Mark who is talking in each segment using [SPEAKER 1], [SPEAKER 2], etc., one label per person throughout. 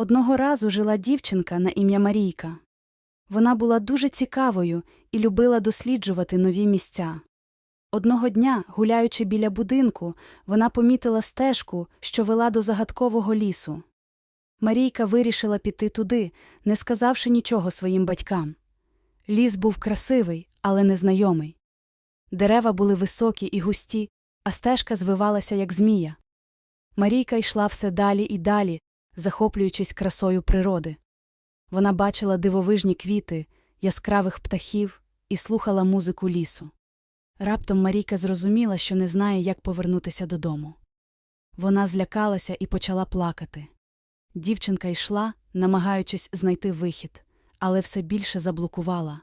[SPEAKER 1] Одного разу жила дівчинка на ім'я Марійка. Вона була дуже цікавою і любила досліджувати нові місця. Одного дня, гуляючи біля будинку, вона помітила стежку, що вела до загадкового лісу. Марійка вирішила піти туди, не сказавши нічого своїм батькам. Ліс був красивий, але незнайомий. Дерева були високі і густі, а стежка звивалася, як змія. Марійка йшла все далі і далі, захоплюючись красою природи. Вона бачила дивовижні квіти, яскравих птахів і слухала музику лісу. Раптом Марійка зрозуміла, що не знає, як повернутися додому. Вона злякалася і почала плакати. Дівчинка йшла, намагаючись знайти вихід, але все більше заблокувала.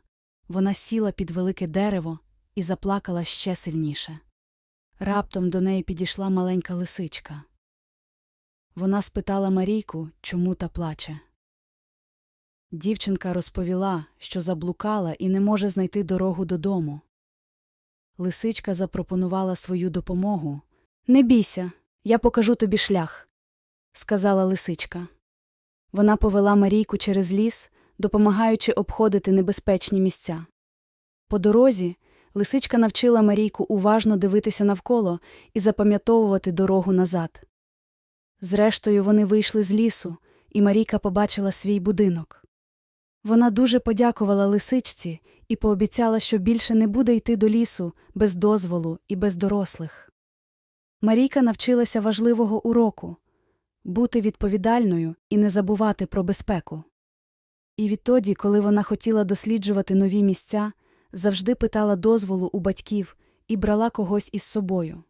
[SPEAKER 1] Вона сіла під велике дерево і заплакала ще сильніше. Раптом до неї підійшла маленька лисичка. Вона спитала Марійку, чому та плаче. Дівчинка розповіла, що заблукала і не може знайти дорогу додому. Лисичка запропонувала свою допомогу. Не бійся, я покажу тобі шлях, сказала лисичка. Вона повела Марійку через ліс, допомагаючи обходити небезпечні місця. По дорозі лисичка навчила Марійку уважно дивитися навколо і запам'ятовувати дорогу назад. Зрештою, вони вийшли з лісу, і Марійка побачила свій будинок. Вона дуже подякувала лисичці і пообіцяла, що більше не буде йти до лісу без дозволу і без дорослих. Марійка навчилася важливого уроку бути відповідальною і не забувати про безпеку. І відтоді, коли вона хотіла досліджувати нові місця, завжди питала дозволу у батьків і брала когось із собою.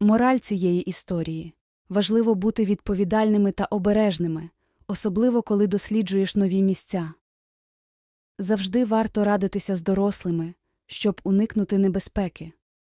[SPEAKER 1] Мораль цієї історії важливо бути відповідальними та обережними, особливо коли досліджуєш нові місця. Завжди варто радитися з дорослими, щоб уникнути небезпеки.